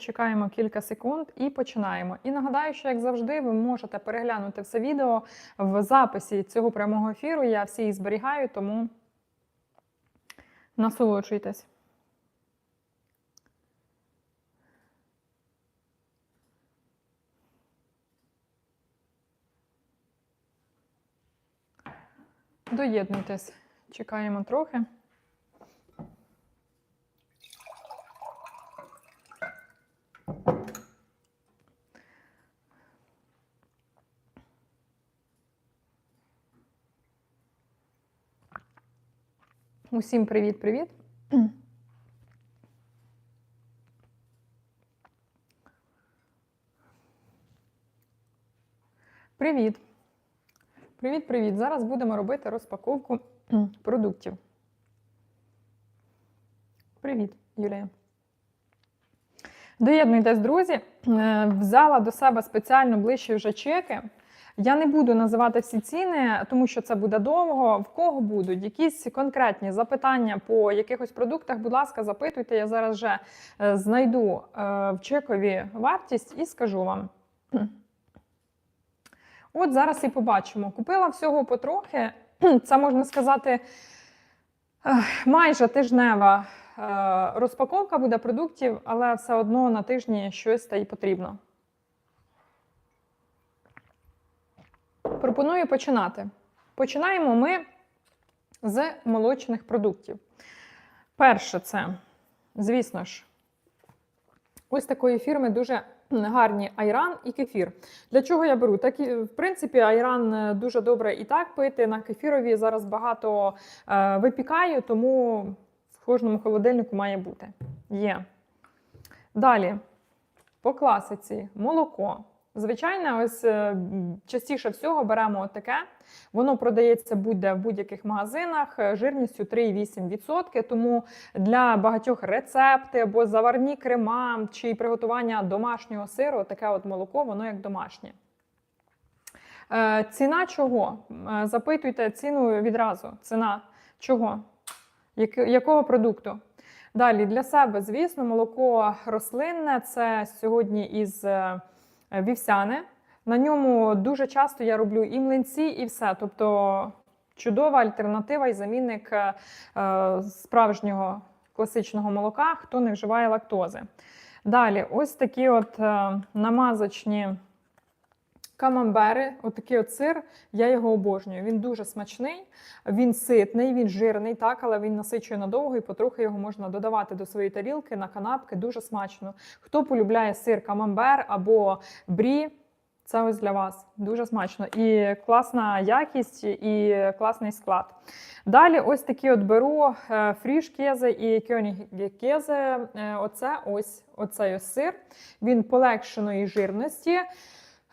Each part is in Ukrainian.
Чекаємо кілька секунд і починаємо. І нагадаю, що як завжди, ви можете переглянути все відео в записі цього прямого ефіру. Я всі їх зберігаю, тому насолоджуйтесь. Доєднуйтесь. Чекаємо трохи. Усім привіт-привіт. Привіт. Привіт-привіт. Зараз будемо робити розпаковку продуктів. Привіт, Юлія. Доєднуйтесь, друзі. Е, Взяла до себе спеціально ближче вже чеки. Я не буду називати всі ціни, тому що це буде довго. В кого будуть якісь конкретні запитання по якихось продуктах, будь ласка, запитуйте. Я зараз вже е, знайду е, в чекові вартість і скажу вам. От зараз і побачимо. Купила всього потрохи. Це можна сказати майже тижнева е, розпаковка буде продуктів, але все одно на тижні щось та й потрібно. Пропоную починати. Починаємо ми з молочних продуктів. Перше, це, звісно ж, ось такої фірми дуже гарні айран і кефір. Для чого я беру? Так, в принципі, айран е, дуже добре і так пити. На кефірові зараз багато е, випікаю, тому в кожному холодильнику має бути. Є. Далі, по класиці, молоко. Звичайно, ось е, частіше всього беремо от таке. Воно продається будь-де в будь-яких магазинах е, жирністю 3,8%. Тому для багатьох рецепти або заварні крема чи приготування домашнього сиру, таке от молоко, воно як домашнє. Е, Ціна чого? Запитуйте ціну відразу. Ціна чого? Якого продукту? Далі для себе, звісно, молоко рослинне це сьогодні із вівсяне. На ньому дуже часто я роблю і млинці, і все. Тобто чудова альтернатива і замінник е, е, справжнього класичного молока, хто не вживає лактози. Далі, ось такі от е, намазочні камамбери, отакий от сир, я його обожнюю. Він дуже смачний, він ситний, він жирний, так, але він насичує надовго і потрохи його можна додавати до своєї тарілки на канапки. Дуже смачно. Хто полюбляє сир камамбер або брі, це ось для вас. Дуже смачно. І класна якість, і класний склад. Далі ось такі от беру е, фріш кезе і кьоніг кезе. Е, Оце ось оцей ось сир. Він полегшеної жирності.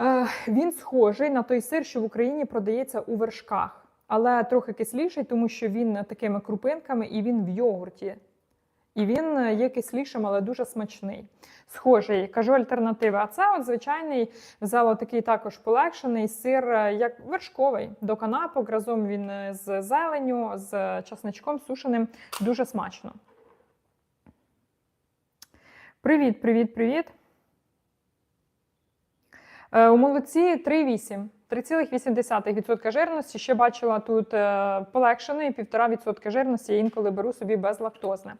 Е, Він схожий на той сир, що в Україні продається у вершках, але трохи кисліший, тому що він такими крупинками і він в йогурті. І він е, є кислішим, але дуже смачний. Схожий, кажу альтернативи. А це от звичайний взяла такий також полегшений сир, е, як вершковий до канапок. Разом він з зеленю, з часничком сушеним. Дуже смачно. Привіт, привіт, привіт. Е, У молоці 3,8. 3,8% жирності. Ще бачила тут е, полегшеної 1,5% жирності. Інколи беру собі безлактозне.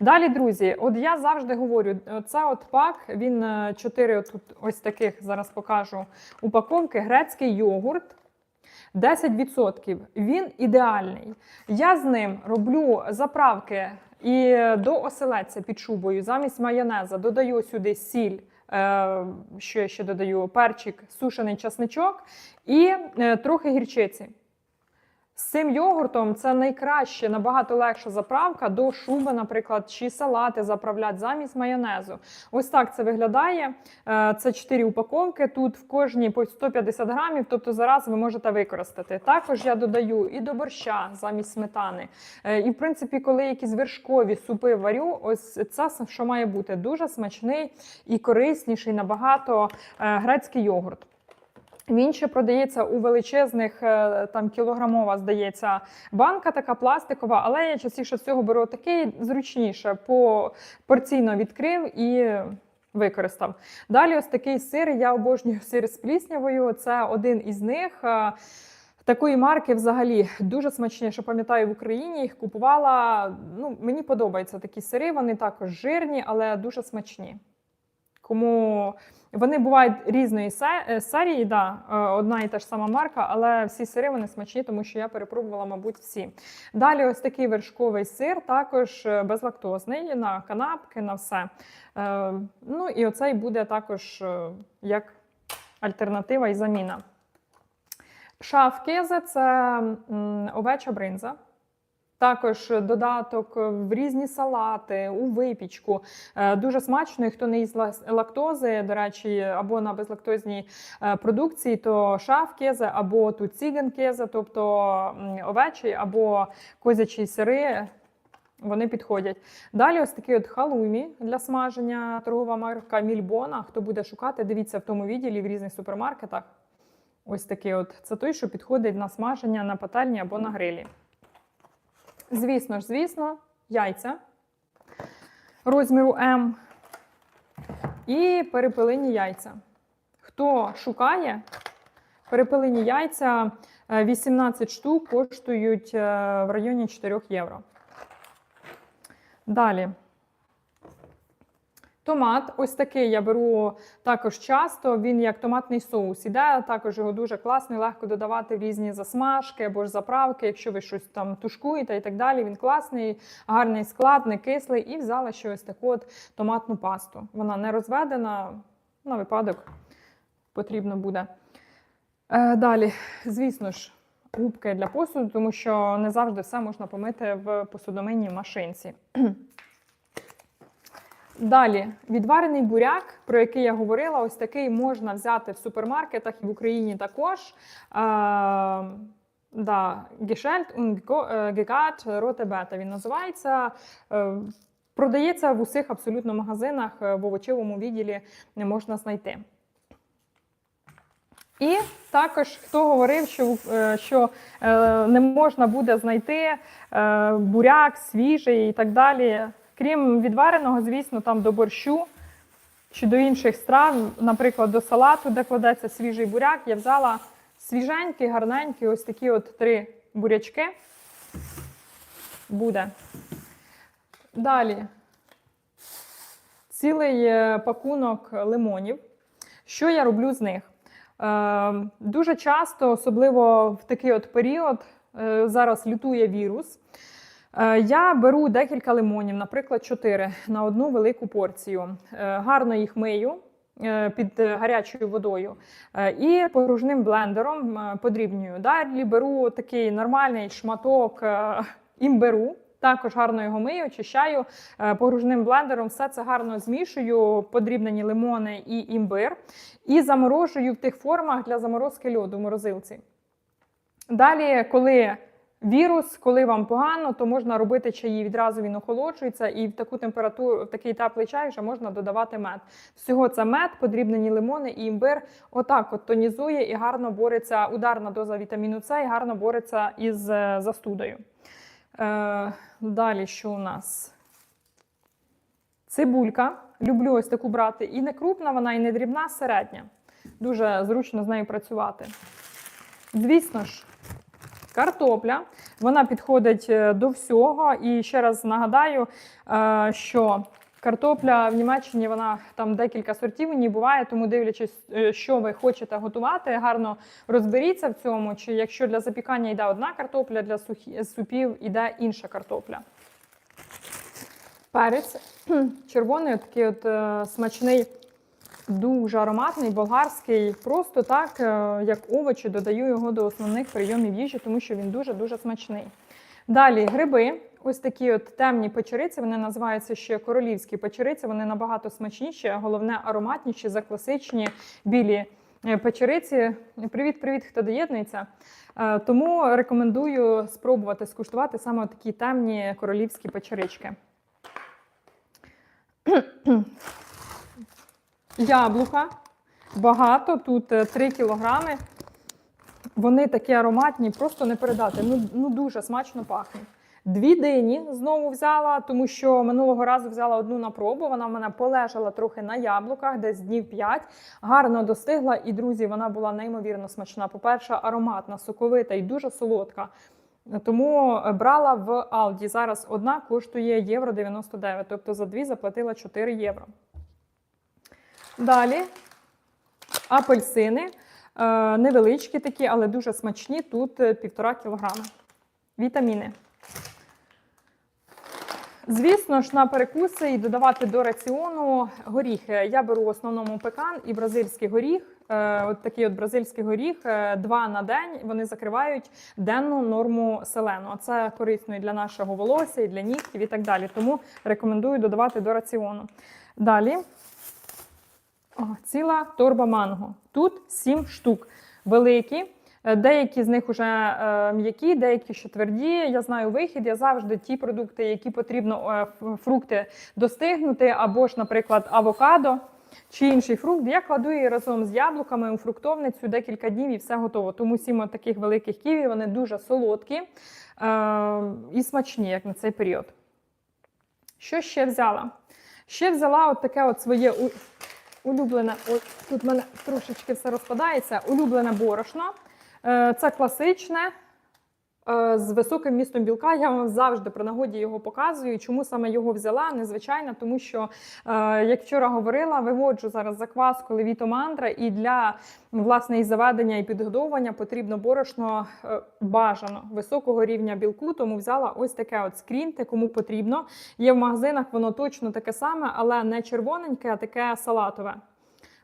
Далі, друзі, от я завжди говорю: це от пак, він 4 тут ось таких зараз покажу упаковки. Грецький йогурт. 10%. Він ідеальний. Я з ним роблю заправки і до оселедця під шубою замість майонеза додаю сюди сіль. Е, Що я ще додаю? Перчик, сушений часничок і е, трохи гірчиці. З цим йогуртом це найкраще, набагато легша заправка до шуби, наприклад, чи салати заправляти замість майонезу. Ось так це виглядає. Е, Це 4 упаковки. Тут в кожній по 150 грамів, тобто зараз ви можете використати. Також я додаю і до борща замість сметани. Е, І, в принципі, коли якісь вершкові супи варю, ось це що має бути дуже смачний і корисніший набагато е, грецький йогурт. Він ще продається у величезних, е, там кілограмова, здається, банка така пластикова, але я частіше всього беру такий зручніше, по порційно відкрив і використав. Далі, ось такий сир. Я обожнюю сир з пліснявою. Це один із них. Е, Такої марки взагалі дуже смачні, що пам'ятаю в Україні їх купувала. Ну, мені подобаються такі сири, вони також жирні, але дуже смачні. Кому вони бувають різної е, серії, да, е, одна і та ж сама марка, але всі сири вони смачні, тому що я перепробувала, мабуть, всі. Далі ось такий вершковий сир, також е, безлактозний, на канапки, на все. Ну і оцей буде також як альтернатива і заміна. Шафкезе це овеча бринза. Також додаток в різні салати, у випічку. Е, Дуже смачно, і хто не їсть лактози, до речі, або на безлактозній е, продукції, то шафкезе, або тут цігенкезе, тобто м, овечі або козячі сири. Вони підходять. Далі ось такий от халумі для смаження, торгова марка Мільбона. Хто буде шукати, дивіться в тому відділі в різних супермаркетах. Ось такий от. Це той, що підходить на смаження на пательні або на грилі. Звісно ж, звісно, яйця розміру М і перепилені яйця. Хто шукає, перепилені яйця е, 18 штук коштують е, в районі 4 євро. Далі. Томат, ось такий я беру також часто. Він як томатний соус іде. Також його дуже класний, легко додавати в різні засмажки або ж заправки, якщо ви щось там тушкуєте і так далі. Він класний, гарний склад, не кислий. І взяла ще ось таку от томатну пасту. Вона не розведена, на випадок потрібно буде. Е, далі, звісно ж, губки для посуду, тому що не завжди все можна помити в посудомийній машинці. Далі відварений буряк, про який я говорила, ось такий можна взяти в супермаркетах і в Україні також. Е, да, Geschelt und Gegat він називається. Е, продається в усіх абсолютно магазинах, е, в овочевому відділі не можна знайти. І також хто говорив, що, е, що е, не можна буде знайти е, буряк свіжий і так далі. Крім відвареного, звісно, там до борщу чи до інших страв, наприклад, до салату, де кладеться свіжий буряк, я взяла свіженький, гарненький, ось такі от три бурячки. Буде. Далі цілий е, пакунок лимонів. Що я роблю з них? Е, дуже часто, особливо в такий от період, е, зараз лютує вірус. Е, Я беру декілька лимонів, наприклад, 4 на одну велику порцію. Е, Гарно їх мию е, під гарячою водою і погружним блендером подрібнюю. Далі беру такий нормальний шматок імбиру. Також гарно його мию, очищаю погружним блендером. Все це гарно змішую, подрібнені лимони і імбир, і заморожую в тих формах для заморозки льоду в морозилці. Далі, коли вірус, коли вам погано, то можна робити чаї. Відразу він охолоджується, і в таку температуру, в такий теплий чай вже можна додавати мед. Всього це мед, подрібнені лимони і імбир. Отак от тонізує і гарно бореться ударна доза вітаміну С і гарно бореться із е, застудою. Е, далі, що у нас? Цибулька. Люблю ось таку брати. І не крупна вона, і не дрібна, середня. Дуже зручно з нею працювати. Звісно ж, картопля. Вона підходить е, до всього. І ще раз нагадаю, е, що картопля в Німеччині вона там декілька сортів ній буває, тому дивлячись, е, що ви хочете готувати, гарно розберіться в цьому. Чи якщо для запікання йде одна картопля, для супів йде інша картопля. Перець червоний, такий от смачний, дуже ароматний, болгарський. Просто так, е, як овочі, додаю його до основних прийомів їжі, тому що він дуже-дуже смачний. Далі гриби. Ось такі от темні печериці, вони називаються ще королівські печериці. Вони набагато смачніші, а головне ароматніші за класичні білі е, печериці. Привіт-привіт, хто доєднується. Е, Тому рекомендую спробувати скуштувати саме такі темні королівські печерички. Яблука багато, тут е, 3 кілограми. Вони такі ароматні, просто не передати. Ну, ну дуже смачно пахнуть. Дві дині знову взяла, тому що минулого разу взяла одну на пробу. Вона в мене полежала трохи на яблуках, десь днів 5. Гарно достигла. І, друзі, вона була неймовірно смачна. По-перше, ароматна, соковита і дуже солодка. Тому брала в Алді. Зараз одна коштує євро 99, тобто за дві заплатила 4 євро. Далі апельсини. Е, невеличкі такі, але дуже смачні. Тут е, півтора кілограми. Вітаміни. Звісно ж, на перекуси і додавати до раціону горіхи. Я беру в основному пекан і бразильський горіх. Е, От такий от бразильський горіх два на день. Вони закривають денну норму селену. Це корисно і для нашого волосся, і для нігтів, і так далі. Тому рекомендую додавати до раціону. Далі ціла торба манго. Тут 7 штук. Великі. Е, Деякі з них вже е, м'які, деякі ще тверді. Я знаю вихід. Я завжди ті продукти, які потрібно е, фрукти достигнути, або ж, наприклад, авокадо чи інший фрукт. Я кладу її разом з яблуками у фруктовницю декілька днів і все готово. Тому сім таких великих ківі вони дуже солодкі е, і смачні, як на цей період. Що ще взяла? Ще взяла от таке от своє у- улюблене. Ось тут в мене трошечки все розпадається. Улюблене борошно. Е, Це класичне. Е, З високим містом білка я вам завжди при нагоді його показую. Чому саме його взяла? Незвичайно, тому що, е, як вчора говорила, виводжу зараз закваску левіто мантра, і для власне і заведення і підгодовування потрібно борошно е, бажано високого рівня білку. Тому взяла ось таке от скрінте, кому потрібно. Є в магазинах, воно точно таке саме, але не червоненьке, а таке салатове.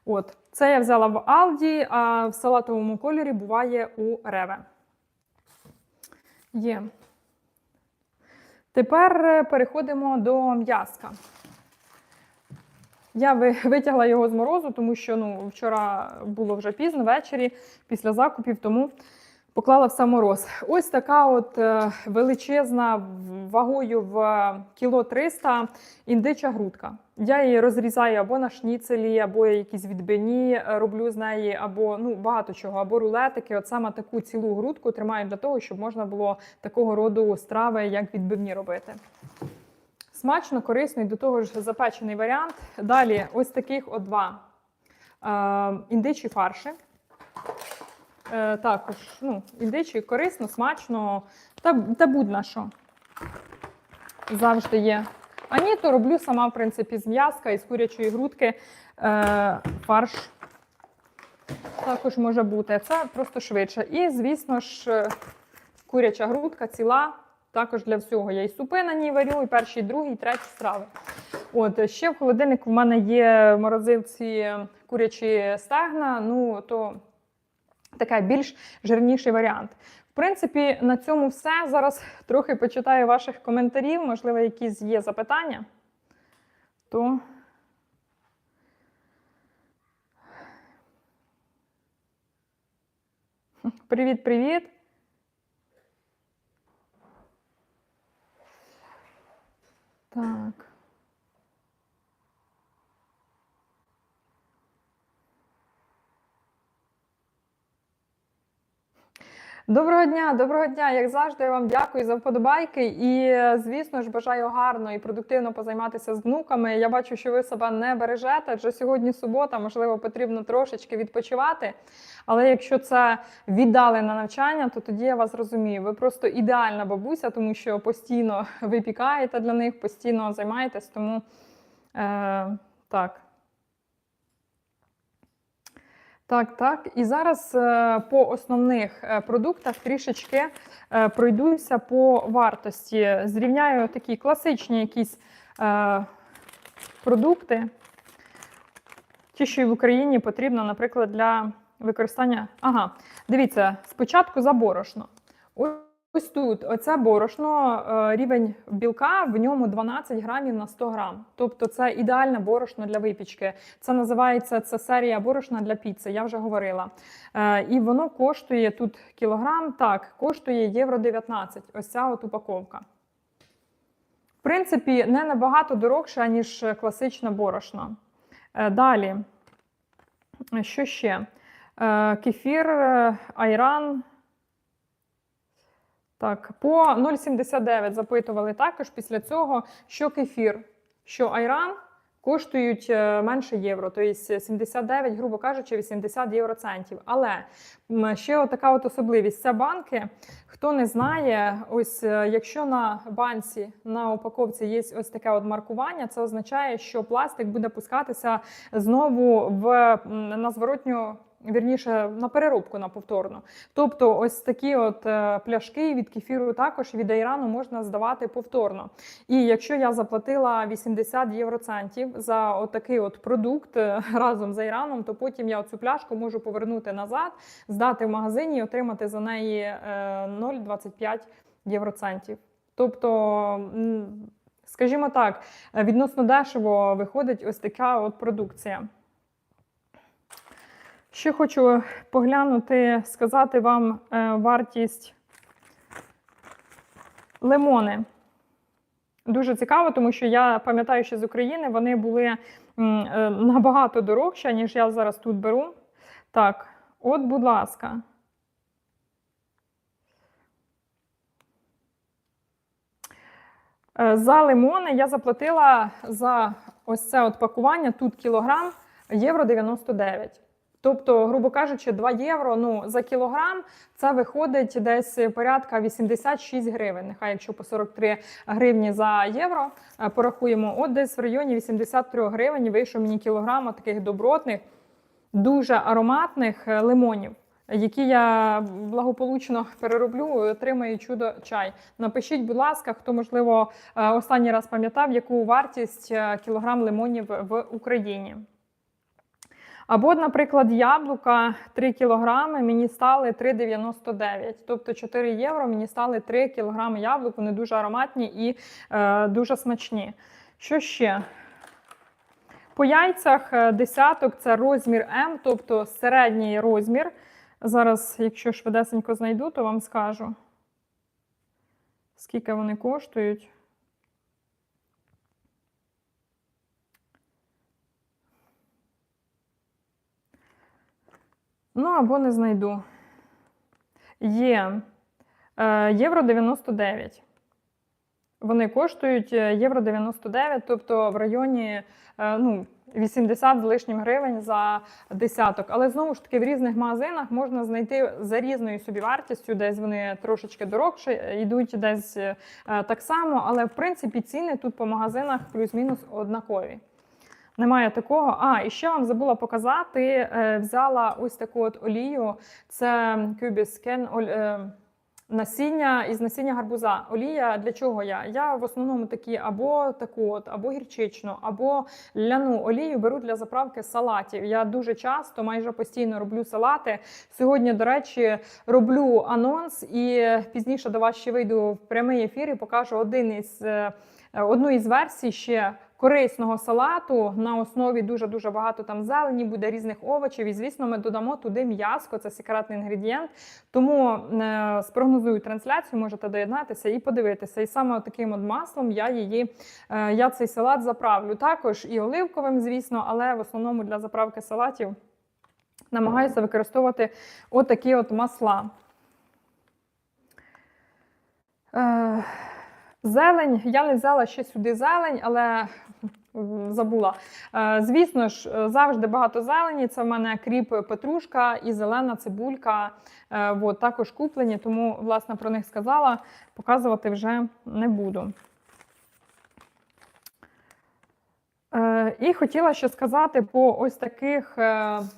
От, це я взяла в Алді, а в салатовому кольорі буває у Реве. Є. Тепер е, переходимо до м'язка. Я витягла його з морозу, тому що ну, вчора було вже пізно ввечері після закупів, тому поклала в мороз. Ось така от е, величезна вагою в кіло 300 індича грудка. Я її розрізаю або на шніцелі, або якісь відбивні е, роблю з неї, або ну багато чого, або рулетики. От саме таку цілу грудку тримаю для того, щоб можна було такого роду страви, як відбивні робити. Смачно, корисно і до того ж запечений варіант. Далі ось таких от два е, індичі фарші. Е, також ну, індичі корисно, смачно та, та будь-на що. Завжди є. А ні, то роблю сама, в принципі, з м'язка і з курячої грудки е, фарш також може бути. Це просто швидше. І, звісно ж, е, куряча грудка ціла. Також для всього. Я і супи на ній варю, і перші, і другі, і треті страви. От ще в холодильнику в мене є в морозилці курячі стегна. Ну то такий більш жирніший варіант. В принципі, на цьому все. Зараз трохи почитаю ваших коментарів. Можливо, якісь є запитання. То привіт, привіт. Так. Доброго дня, доброго дня. Як завжди, я вам дякую за вподобайки. І, звісно ж, бажаю гарно і продуктивно позайматися з внуками. Я бачу, що ви себе не бережете, адже сьогодні субота, можливо, потрібно трошечки відпочивати. Але якщо це віддалене навчання, то тоді я вас розумію. Ви просто ідеальна бабуся, тому що постійно випікаєте для них, постійно займаєтесь. Тому е, так. Так, так. І зараз е, по основних е, продуктах трішечки е, пройдуся по вартості. Зрівняю такі класичні якісь продукти. Ті, що і в Україні потрібно, наприклад, для використання. Ага, дивіться, спочатку за борошно. Ось тут оце борошно, е, рівень білка в ньому 12 грамів на 100 грам. Тобто це ідеальне борошно для випічки. Це називається це серія борошна для піци, я вже говорила. Е, І воно коштує тут кілограм, так, коштує євро 19. Ось ця от упаковка. В принципі, не набагато дорогше, ніж класичне борошно. Е, Далі, що ще? Кефір, айран. Так, по 0,79 запитували також після цього, що кефір, що айран коштують е, менше євро, тобто 79, грубо кажучи, 80 євроцентів. Але ще така от особливість. Це банки. Хто не знає, ось е, якщо на банці на упаковці є ось таке от маркування, це означає, що пластик буде пускатися знову в на зворотню. Вірніше на переробку на повторну. Тобто, ось такі от е, пляшки від кефіру також від айрану можна здавати повторно. І якщо я заплатила 80 євроцентів за отакий от продукт е, разом з айраном, то потім я цю пляшку можу повернути назад, здати в магазині і отримати за неї е, 0,25 євроцентів. Тобто, скажімо так, е, відносно дешево виходить ось така от продукція. Ще хочу поглянути, сказати вам е, вартість лимони. Дуже цікаво, тому що я пам'ятаю, що з України вони були е, набагато дорожчі, ніж я зараз тут беру. Так, от, будь ласка. Е, За лимони я заплатила за ось це от пакування тут кілограм євро 99. Тобто, грубо кажучи, 2 євро ну, за кілограм це виходить десь порядка 86 гривень. Нехай якщо по 43 гривні за євро е, порахуємо, от десь в районі 83 гривень вийшов мені кілограм таких добротних, дуже ароматних е, лимонів. Які я благополучно перероблю, отримаю чудо чай. Напишіть, будь ласка, хто можливо е, останній раз пам'ятав, яку вартість кілограм лимонів в Україні. Або, наприклад, яблука 3 кілограми мені стали 3,99. Тобто 4 євро мені стали 3 кілограми яблук. Вони дуже ароматні і е, дуже смачні. Що ще? По яйцях е, десяток це розмір М, тобто середній розмір. Зараз, якщо швидесенько знайду, то вам скажу, скільки вони коштують. Ну, або не знайду. Є е, євро 99. Вони коштують е, євро 99, тобто в районі е, ну, 80 з лишнім гривень за десяток. Але знову ж таки в різних магазинах можна знайти за різною собівартістю, десь вони трошечки дорогше, йдуть десь так само, але в принципі ціни тут по магазинах плюс-мінус однакові. Немає такого. А, і ще вам забула показати. е, Взяла ось таку от олію. Це оль- е, насіння із насіння гарбуза. Олія для чого я? Я в основному такі або таку от, або гірчичну, або ляну олію беру для заправки салатів. Я дуже часто, майже постійно роблю салати. Сьогодні, до речі, роблю анонс і пізніше до вас ще вийду в прямий ефір і покажу один із е, одну із версій ще корисного салату на основі дуже дуже багато там зелені, буде різних овочів. І звісно, ми додамо туди м'яско, це секретний інгредієнт. Тому е, спрогнозую трансляцію, можете доєднатися і подивитися. І саме таким от маслом я її е, я цей салат заправлю. Також і оливковим, звісно, але в основному для заправки салатів намагаюся використовувати отакі от масла. Е, Зелень, я не взяла ще сюди зелень, але забула. Е, Звісно ж, е, завжди багато зелені. Це в мене кріп петрушка і зелена цибулька. Е, От, також куплені, тому власне про них сказала. Показувати вже не буду. І хотіла ще сказати по ось таких,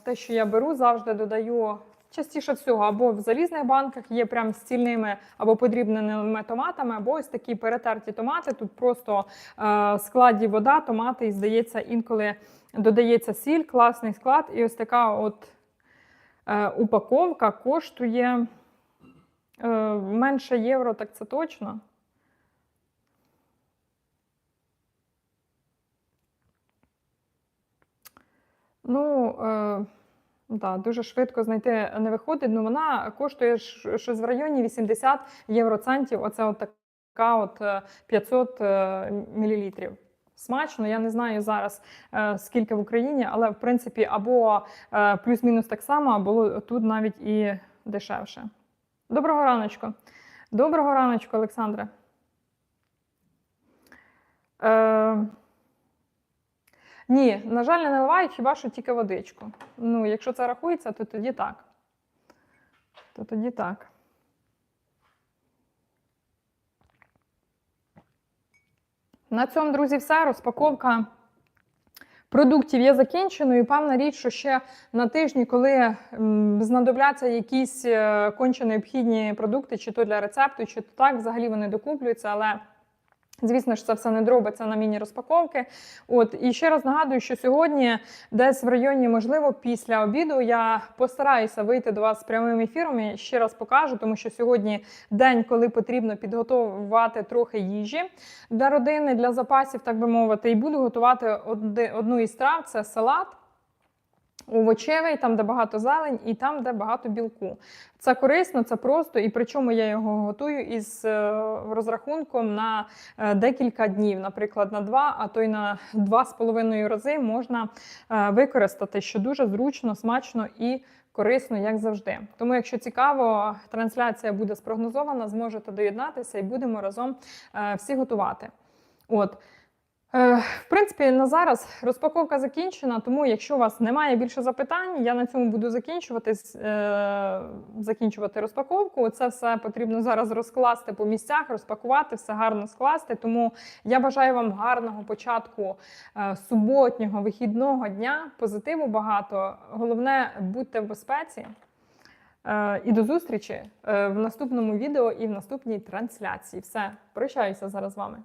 те, що я беру, завжди додаю частіше всього, або в залізних банках є прям з цільними або подрібненими томатами, або ось такі перетерті томати. Тут просто е, в складі вода, томати, і здається, інколи додається сіль, класний склад. І ось така от е, упаковка коштує е, менше євро, так це точно. Ну, да, дуже швидко знайти не виходить. Ну, вона коштує щось в районі 80 євроцентів. Оце от така от е, 500 е, мілілітрів. Смачно, я не знаю зараз е, скільки в Україні, але в принципі або е, плюс-мінус так само, або тут навіть і дешевше. Доброго раночку. Доброго раночку, Олександре. Е, ні, на жаль, не наливають хіба що тільки водичку. Ну, якщо це рахується, то тоді так. То тоді так. На цьому, друзі, все. Розпаковка продуктів є закінченою. Певна річ, що ще на тижні, коли знадобляться якісь е, конче необхідні продукти, чи то для рецепту, чи то так, взагалі вони докуплюються, але. Звісно ж, це все не дробиться на міні-розпаковки. От і ще раз нагадую, що сьогодні, десь в районі, можливо, після обіду я постараюся вийти до вас з прямим ефіром. і ще раз покажу, тому що сьогодні день, коли потрібно підготувати трохи їжі для родини, для запасів, так би мовити, і буду готувати одну із трав це салат. Овочевий, там, де багато зелень, і там, де багато білку. Це корисно, це просто, і причому я його готую із е, розрахунком на е, декілька днів, наприклад, на два, а то й на два з половиною рази можна е, використати, що дуже зручно, смачно і корисно, як завжди. Тому, якщо цікаво, трансляція буде спрогнозована, зможете доєднатися і будемо разом всі готувати. От. Е, В принципі, на зараз розпаковка закінчена, тому якщо у вас немає більше запитань, я на цьому буду закінчувати, е, закінчувати розпаковку. Це все потрібно зараз розкласти по місцях, розпакувати, все гарно скласти. Тому я бажаю вам гарного початку е, суботнього вихідного дня, позитиву багато. Головне, будьте в безпеці. І до зустрічі в наступному відео і в наступній трансляції. Все, прощаюся зараз з вами.